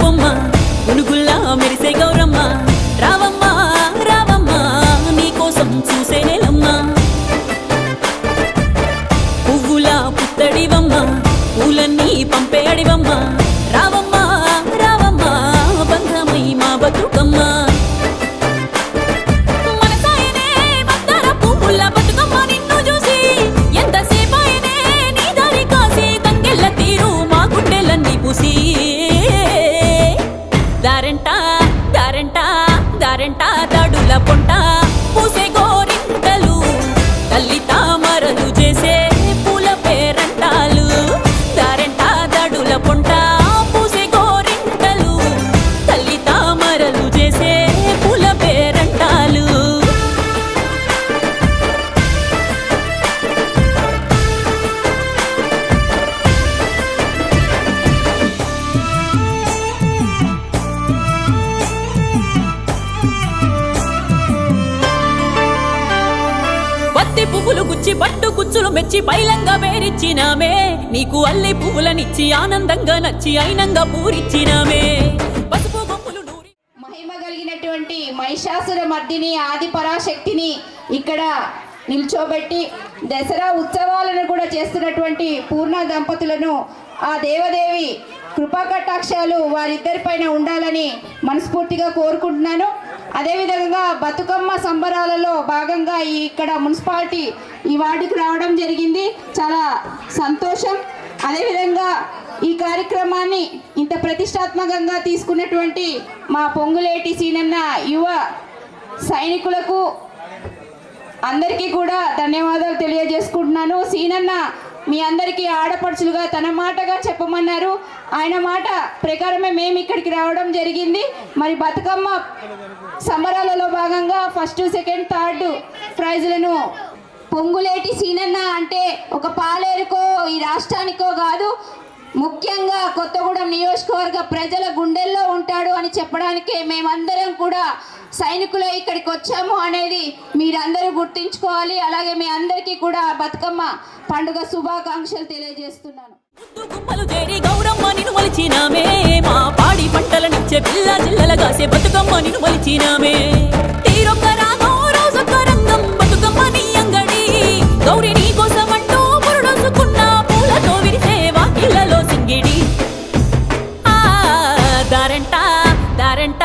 one పొంట పట్టు మెచ్చి బైలంగా వేరిచ్చినామే నీకు అల్లి పువ్వులనిచ్చి ఆనందంగా నచ్చి అయినంగా పూరిచ్చినామే. పసుపు గొప్పలు నూరి మహిమ కలిగినటువంటి మహిషాసుర మర్దిని ఆది పరాశక్తిని ఇక్కడ నిల్చోబెట్టి దసరా ఉత్సవాలను కూడా చేస్తున్నటువంటి పూర్ణ దంపతులను ఆ దేవదేవి కృపాకటాక్షాలు వారిద్దరి వారిద్దరిపైన ఉండాలని మనస్ఫూర్తిగా కోరుకుంటున్నాను. అదేవిధంగా బతుకమ్మ సంబరాలలో భాగంగా ఇక్కడ మున్సిపాలిటీ ఈ వార్డుకు రావడం జరిగింది. చాలా సంతోషం. అదేవిధంగా ఈ కార్యక్రమాన్ని ఇంత ప్రతిష్టాత్మకంగా తీసుకున్నటువంటి మా పొంగులేటి సీనన్న యువ సైనికులకు అందరికీ కూడా ధన్యవాదాలు తెలియజేసుకుంటున్నాను. సీనన్న మీ అందరికీ ఆడపడుచులుగా తన మాటగా చెప్పమన్నారు. ఆయన మాట ప్రకారమే మేము ఇక్కడికి రావడం జరిగింది. మరి బతుకమ్మ సంబరాలలో భాగంగా ఫస్ట్ సెకండ్ థర్డ్ ప్రైజ్లను పొంగులేటి సీనన్న అంటే ఒక పాలేరుకో ఈ రాష్ట్రానికో కాదు ముఖ్యంగా కొత్తగూడెం నియోజకవర్గ ప్రజల గుండెల్లో ఉంటాడు అని చెప్పడానికే మేమందరం కూడా సైనికులు ఇక్కడికి వచ్చాము అనేది మీరందరూ గుర్తుంచుకోవాలి. అలాగే మీ అందరికీ కూడా బతుకమ్మ పండుగ శుభాకాంక్షలు తెలియజేస్తున్నాను. ముద్దు మా పాడి బతుకమ్మ నిన్ను మలిచినామే. తీరొక్క బతుకమ్మ నీ అంగడి. గౌరి నీ కోసమంటూ దారెంట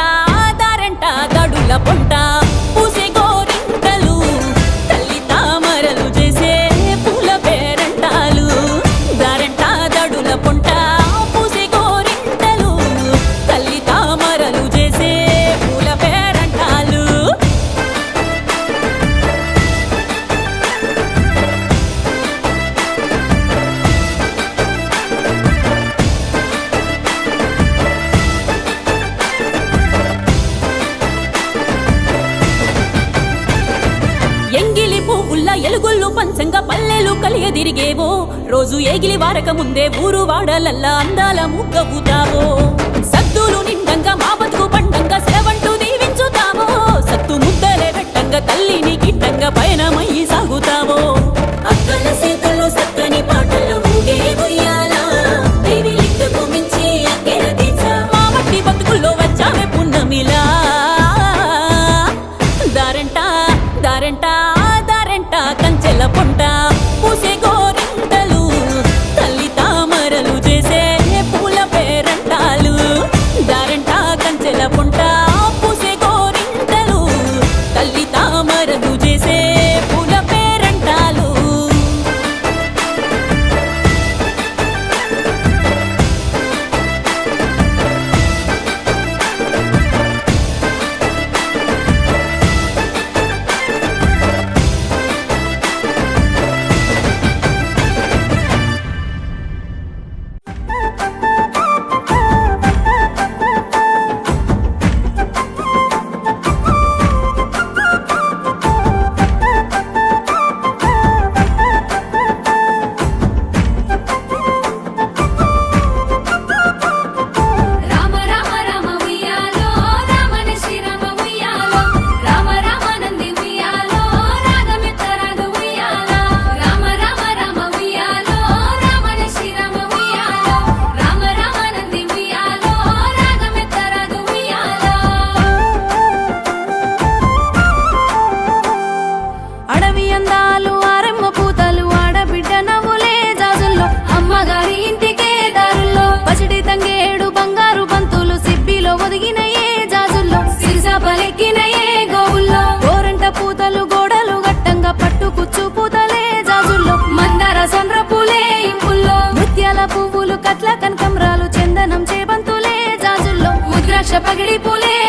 రోజు ఏగిలి వారక ముందే ఊరు వాడలల్లా అందాల ముగ్గవుతావో సద్దులు నిండంగా మా బతుకు పండంగా సెలవంటూ దీవించుతావో. సత్తు ముద్దలే పెట్టంగా తల్లిని గిట్టంగా పయనమయ్యి సాగుతావో. পাগড়ি বলে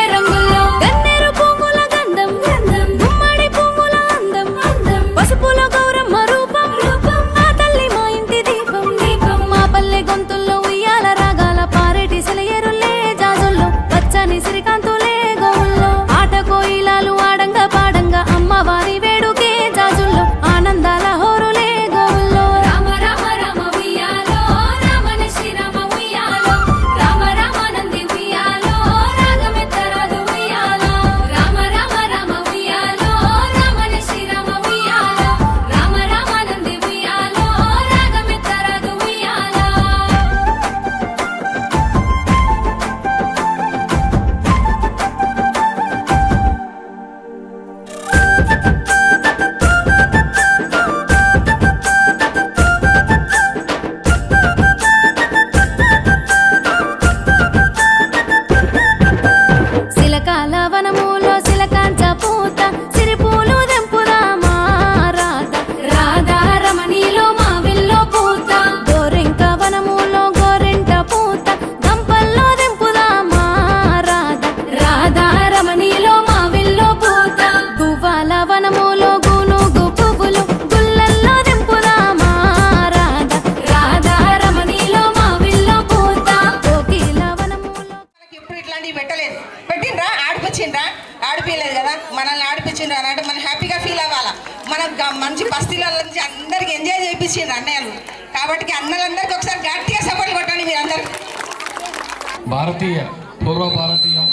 భారతీయ పూర్వ భారతీయం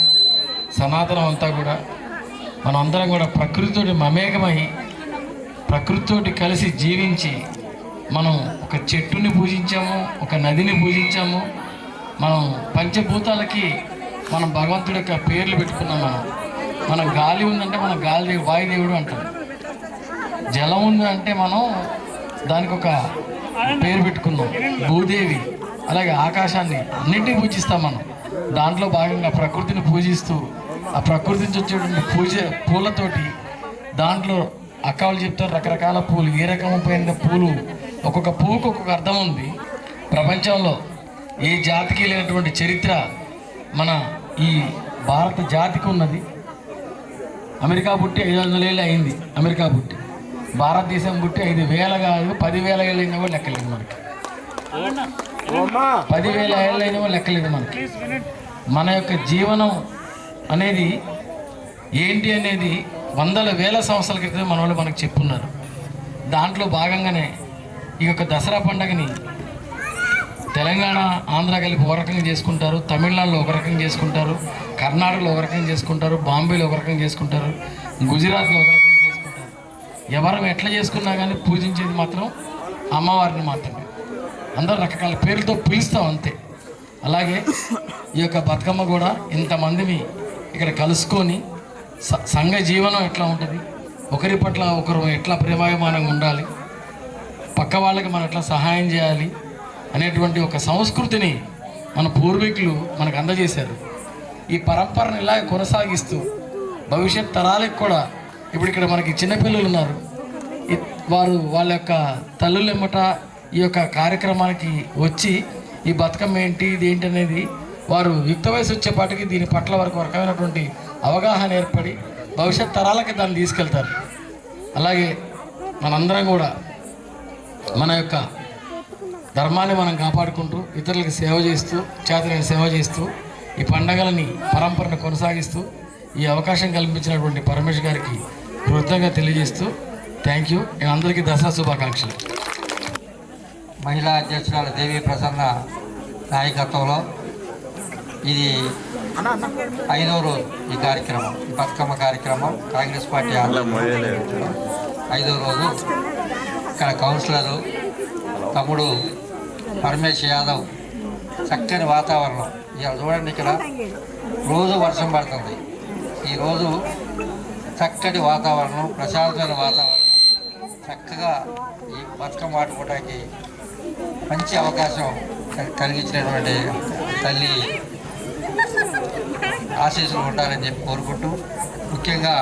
సనాతనం అంతా కూడా మనం అందరం కూడా ప్రకృతితోటి మమేకమై ప్రకృతితోటి కలిసి జీవించి మనం ఒక చెట్టుని పూజించాము ఒక నదిని పూజించాము మనం పంచభూతాలకి మనం భగవంతుడి యొక్క పేర్లు పెట్టుకున్నాం మనం. మన గాలి ఉందంటే మన గాలి వాయుదేవుడు అంటాం. జలం ఉంది అంటే మనం దానికి ఒక పేరు పెట్టుకున్నాం భూదేవి అలాగే ఆకాశాన్ని అన్నింటినీ పూజిస్తాం మనం. దాంట్లో భాగంగా ప్రకృతిని పూజిస్తూ ఆ ప్రకృతి నుంచి వచ్చేటువంటి పూజ పూలతోటి దాంట్లో అక్క వాళ్ళు చెప్తారు రకరకాల పూలు. ఏ రకమైన పూలు? ఒక్కొక్క పువ్వుకు ఒక్కొక్క అర్థం ఉంది. ప్రపంచంలో ఏ జాతికి లేనటువంటి చరిత్ర మన ఈ భారత జాతికి ఉన్నది. అమెరికా పుట్టి ఐదు వందల ఏళ్ళు అయింది. అమెరికా పుట్టి. భారతదేశం పుట్టి ఐదు వేల కాదు పదివేల ఏళ్ళు అయినా కూడా లెక్కలేదు మనకి. పదివేల ఏళ్ళు లెక్కలేదు మనకి. మన యొక్క జీవనం అనేది ఏంటి అనేది వందల వేల సంవత్సరాల క్రితం మన వాళ్ళు మనకు చెప్పున్నారు. దాంట్లో భాగంగానే ఈ యొక్క దసరా పండుగని తెలంగాణ ఆంధ్ర కలిపి ఒక రకంగా చేసుకుంటారు. తమిళనాడులో ఒక రకంగా చేసుకుంటారు. కర్ణాటకలో ఒక రకంగా చేసుకుంటారు. బాంబేలో ఒక రకంగా చేసుకుంటారు. గుజరాత్లో ఒక రకంగా చేసుకుంటారు. ఎవరు ఎట్లా చేసుకున్నా కానీ పూజించేది మాత్రం అమ్మవారిని మాత్రమే. అందరు రకరకాల పేర్లతో పిలుస్తాం అంతే. అలాగే ఈ యొక్క బతుకమ్మ కూడా ఇంతమందిని ఇక్కడ కలుసుకొని స- సంఘ జీవనం ఎట్లా ఉంటుంది? ఒకరి పట్ల ఒకరు ఎట్లా ప్రేమాభిమానంగా ఉండాలి? పక్క వాళ్ళకి మనం ఎట్లా సహాయం చేయాలి? అనేటువంటి ఒక సంస్కృతిని మన పూర్వీకులు మనకు అందజేశారు. ఈ పరంపరను ఇలా కొనసాగిస్తూ భవిష్యత్ తరాలకు కూడా ఇప్పుడు ఇక్కడ మనకి చిన్నపిల్లలు ఉన్నారు. వారు వాళ్ళ యొక్క తల్లులెమ్మట ఈ యొక్క కార్యక్రమానికి వచ్చి ఈ బతుకమ్మ ఏంటి ఇది ఏంటి అనేది వారు యుక్త వయసు వచ్చేపాటికి దీని పట్ల వరకు రకమైనటువంటి అవగాహన ఏర్పడి భవిష్యత్ తరాలకి దాన్ని తీసుకెళ్తారు. అలాగే మనందరం కూడా మన యొక్క ధర్మాన్ని మనం కాపాడుకుంటూ ఇతరులకు సేవ చేస్తూ చేతనైన సేవ చేస్తూ ఈ పండగలని పరంపరను కొనసాగిస్తూ ఈ అవకాశం కల్పించినటువంటి పరమేష్ గారికి కృతజ్ఞత తెలియజేస్తూ థ్యాంక్ యూ. నేను అందరికీ దసరా శుభాకాంక్షలు. మహిళా అధ్యక్షురాలు దేవి ప్రసన్న నాయకత్వంలో ఇది ఐదో రోజు ఈ కార్యక్రమం ఈ బతుకమ్మ కార్యక్రమం కాంగ్రెస్ పార్టీ ఐదో రోజు ఇక్కడ కౌన్సిలరు తమ్ముడు పరమేశ్ యాదవ్ చక్కని వాతావరణం. ఇవాళ చూడండి ఇక్కడ రోజు వర్షం పడుతుంది. ఈరోజు చక్కటి వాతావరణం ప్రశాంతమైన వాతావరణం. చక్కగా ఈ బతుకమ్మ ఆడుకోవడానికి మంచి అవకాశం కలిగించినటువంటి తల్లి ఆశీస్సులు ఉండాలని చెప్పి కోరుకుంటూ ముఖ్యంగా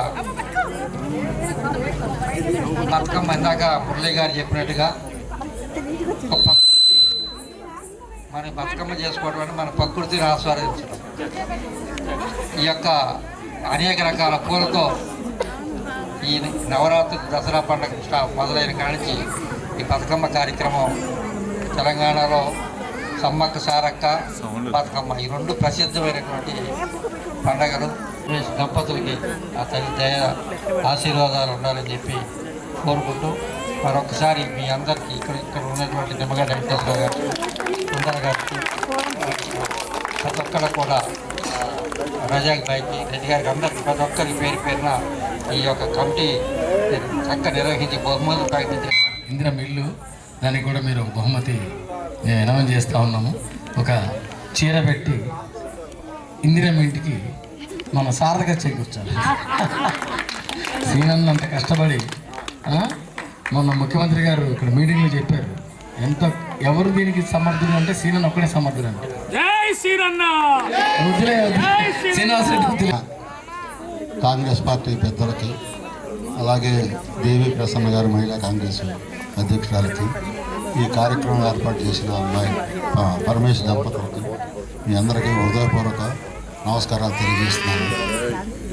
బతుకమ్మ ఇందాక మురళి గారు చెప్పినట్టుగా ఒక ప్రకృతి. మన బతుకమ్మ చేసుకోవడం అంటే మన ప్రకృతిని ఆస్వాదించడం. ఈ యొక్క అనేక రకాల పూలతో ఈ నవరాత్రి దసరా పండుగ మొదలైన కానించి ఈ బతుకమ్మ కార్యక్రమం తెలంగాణలో సమ్మక్క సారక్క బతుకమ్మ ఈ రెండు ప్రసిద్ధమైనటువంటి పండగలు. దంపతులకి ఆ తల్లి దయ ఆశీర్వాదాలు ఉండాలని చెప్పి కోరుకుంటూ మరొకసారి మీ అందరికీ ఇక్కడ ఇక్కడ ఉన్నటువంటి నిమ్మగడ్డ వెంకటేశ్వర గారికి సుందర గారికి ప్రతి ఒక్కరు కూడా రజాక్ భాయ్కి రెడ్డి గారికి అందరికి ప్రతి ఒక్కరికి పేరు పేరున ఈ యొక్క కమిటీ చక్క నిర్వహించి బహుమతులు ప్రకటించిన ఇందిర మిల్లు దానికి కూడా మీరు బహుమతి అనౌన్స్ చేస్తూ ఉన్నాము. ఒక చీర పెట్టి ఇందిరమ్మ ఇంటికి మన సార్థక చేకూర్చాలి శ్రీనంద్ అంత కష్టపడి మొన్న ముఖ్యమంత్రి గారు ఇక్కడ మీటింగ్లో చెప్పారు ఎంత ఎవరు దీనికి సమర్థుడు అంటే శ్రీనన్ ఒక్కడే సమర్థుడు అంటే. కాంగ్రెస్ పార్టీ పెద్దలకి అలాగే దేవి ప్రసన్న గారు మహిళా కాంగ్రెస్ అధ్యక్షురాలకి ఈ కార్యక్రమం ఏర్పాటు చేసిన అమ్మాయి పరమేశ్ దంపతులకి మీ అందరికీ హృదయపూర్వక నమస్కారాలు తెలియజేస్తున్నాను.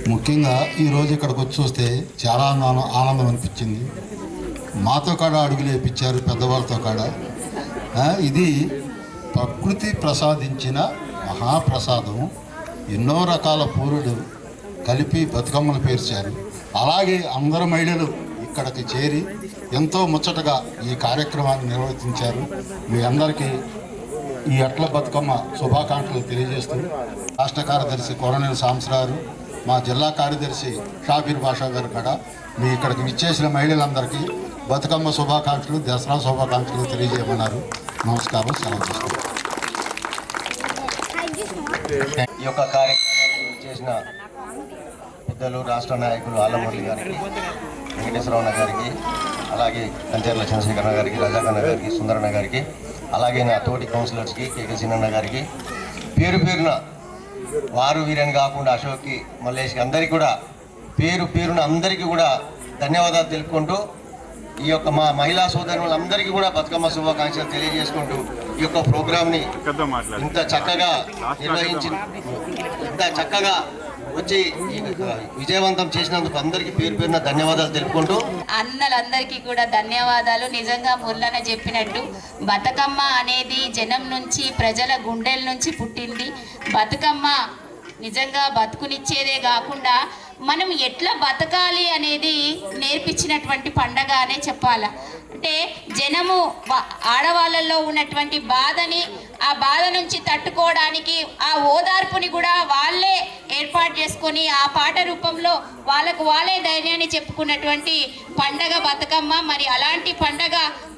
ముఖ్యంగా ఈరోజు ఇక్కడికి వచ్చి చూస్తే చాలా ఆనందం ఆనందం అనిపించింది. మాతో కాడ అడుగులు వేయించారు పెద్దవాళ్ళతో కాడ. ఇది ప్రకృతి ప్రసాదించిన మహాప్రసాదం. ఎన్నో రకాల పూరుడు కలిపి బతుకమ్మలు పేర్చారు. అలాగే అందరు మహిళలు ఇక్కడికి చేరి ఎంతో ముచ్చటగా ఈ కార్యక్రమాన్ని నిర్వర్తించారు మీ అందరికీ ఈ అట్ల బతుకమ్మ శుభాకాంక్షలు తెలియజేస్తూ రాష్ట్ర కార్యదర్శి కొరనేని సాంసరారు మా జిల్లా కార్యదర్శి షాఫీర్ బాషా గారు కూడా మీ ఇక్కడికి విచ్చేసిన మహిళలందరికీ బతుకమ్మ శుభాకాంక్షలు దసరా శుభాకాంక్షలు తెలియజేయమన్నారు. నమస్కారం సెలవు ఈ యొక్క కార్యక్రమాన్ని చేసిన పెద్దలు రాష్ట్ర నాయకులు ఆలమూరి గారికి వెంకటేశ్వరరావు గారికి అలాగే కంచర్ల చంద్రశేఖరరావు గారికి రజాకన్న గారికి సుందరన్న గారికి అలాగే నా తోటి కౌన్సిలర్స్కి కేకే సినన్న గారికి పేరు పేరున వారు వీరని కాకుండా అశోక్కి మల్లేష్కి అందరికీ కూడా పేరు పేరున అందరికీ కూడా ధన్యవాదాలు తెలుపుకుంటూ ఈ యొక్క మా మహిళా సోదరులందరికీ కూడా బతుకమ్మ శుభాకాంక్షలు తెలియజేసుకుంటూ ఈ యొక్క ప్రోగ్రామ్ని ఇంత చక్కగా నిర్వహించి ఇంత చక్కగా వచ్చి విజయవంతం చేసినందుకు అందరికీ పేరు పేరున ధన్యవాదాలు తెలుపుకుంటూ అన్నలందరికీ కూడా ధన్యవాదాలు. నిజంగా మురళన చెప్పినట్టు బతుకమ్మ అనేది జనం నుంచి ప్రజల గుండెల నుంచి పుట్టింది. బతుకమ్మ నిజంగా బతుకునిచ్చేదే కాకుండా మనం ఎట్లా బతకాలి అనేది నేర్పించినటువంటి పండగ అనే చెప్పాల. అంటే జనము ఆడవాళ్ళల్లో ఉన్నటువంటి బాధని ఆ బాధ నుంచి తట్టుకోవడానికి ఆ ఓదార్పుని కూడా వాళ్ళే ఏర్పాటు చేసుకొని ఆ పాట రూపంలో వాళ్ళకు వాళ్ళే ధైర్యాన్ని చెప్పుకున్నటువంటి పండగ బతుకమ్మ. మరి అలాంటి పండగ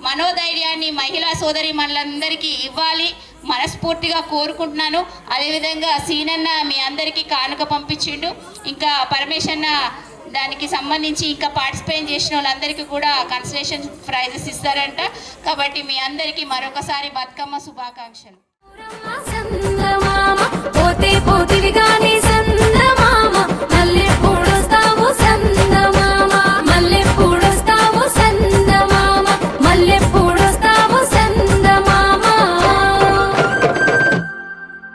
మనోధైర్యాన్ని మహిళా సోదరి మనలందరికీ ఇవ్వాలి. మనస్ఫూర్తిగా కోరుకుంటున్నాను. అదేవిధంగా సీనన్న మీ అందరికీ కానుక పంపించిండు. ఇంకా పరమేశన్న దానికి సంబంధించి ఇంకా పార్టిసిపేట్ చేసిన వాళ్ళందరికీ కూడా కన్సలేషన్ ప్రైజెస్ ఇస్తారంట. కాబట్టి మీ అందరికీ మరొకసారి బతుకమ్మ శుభాకాంక్షలు. పోతే పోతివి